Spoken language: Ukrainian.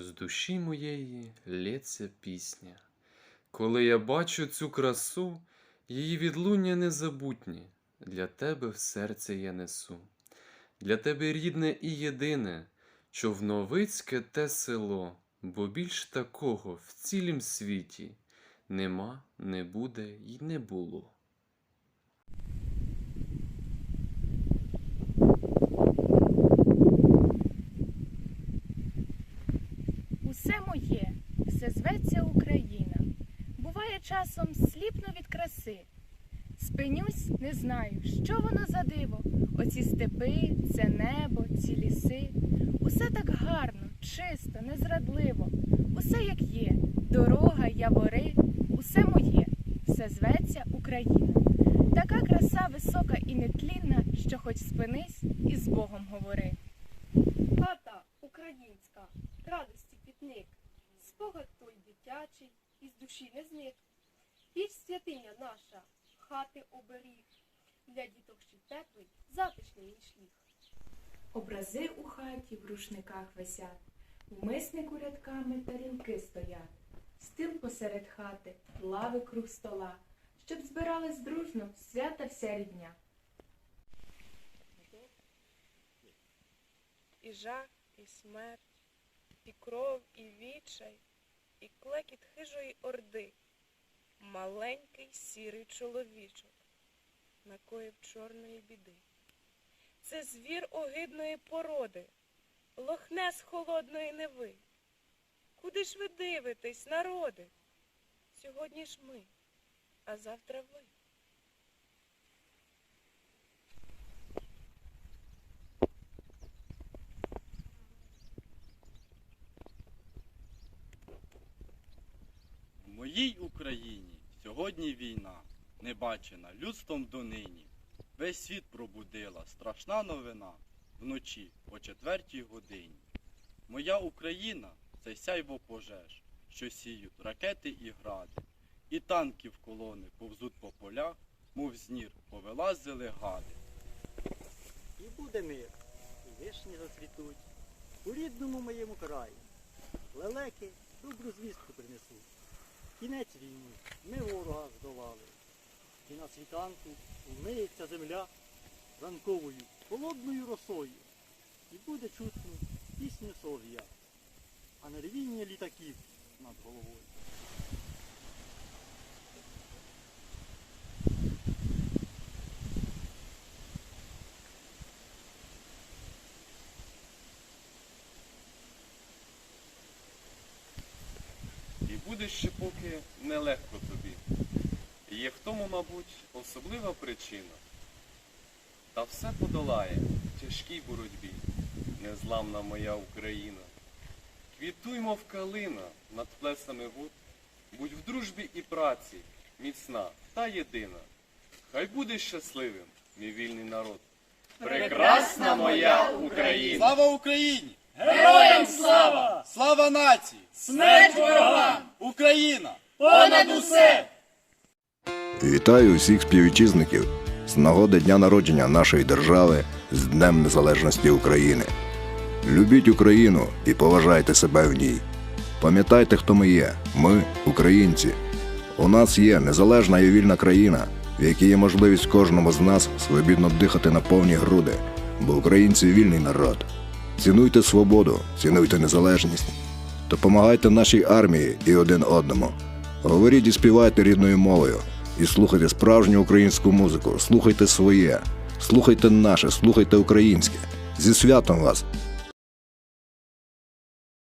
З душі моєї лється пісня. Коли я бачу цю красу, її відлуння незабутні, для тебе в серце я несу. Для тебе рідне і єдине, човновицьке те село, бо більш такого в цілім світі нема, не буде й не було. Усе моє, все зветься Україна. Буває часом сліпну від краси. Спинюсь, не знаю, що воно за диво. Оці степи, це небо, ці ліси. Усе так гарно, чисто, незрадливо. Усе як є, дорога, явори, усе моє, все зветься Україна. Така краса висока і нетлінна, що хоч спинись і з Богом говори. Хата українська, радості пітник, спогад той дитячий, із душі не зник. Піч святиня наша, хати оберіг, для діток ще теплий, затишний нічліг. Образи у хаті в рушниках висять, в миснику рядками тарілки стоять, стіл посеред хати, лави круг стола, щоб збирались дружно свята вся рідня. і жах, і смерть, і кров, і відчай, і клекіт хижої орди. Маленький сірий чоловічок накоїв чорної біди. Це звір огидної породи, лохне з холодної неви. Куди ж ви дивитесь, народи? Сьогодні ж ми, а завтра ви. В моїй Україні сьогодні війна, не бачена людством донині. Весь світ пробудила страшна новина вночі о четвертій годині. Моя Україна це сяйво пожеж, що сіють ракети і гради, і танків колони повзуть по полях, мов з нір повилазили гади. І буде мир, і вишні зацвітуть у рідному моєму краї. Лелеки добру звістку принесуть. Кінець війни ми ворога здолали. І на світанку вмиється земля ранковою холодною росою. І буде чутно пісню сов'я, а на ревіння літаків над головою. І буде ще поки нелегко тобі. Є в тому, мабуть, особлива причина. Та все подолає в тяжкій боротьбі, незламна моя Україна. Квітуй, мов калина над плесами вод, будь в дружбі і праці, міцна та єдина. Хай буде щасливим, мій вільний народ. Прекрасна моя Україна! Слава Україні! Героям слава! Слава нації! Смерть ворогам! Україна! Понад усе! Вітаю усіх співвітчизників з нагоди дня народження нашої держави з Днем Незалежності України. Любіть Україну і поважайте себе в ній. Пам'ятайте, хто ми є. Ми українці. У нас є незалежна і вільна країна, в якій є можливість кожному з нас свобідно дихати на повні груди, бо українці вільний народ. Цінуйте свободу, цінуйте незалежність, допомагайте нашій армії і один одному. Говоріть і співайте рідною мовою. І слухайте справжню українську музику, слухайте своє, слухайте наше, слухайте українське. Зі святом вас!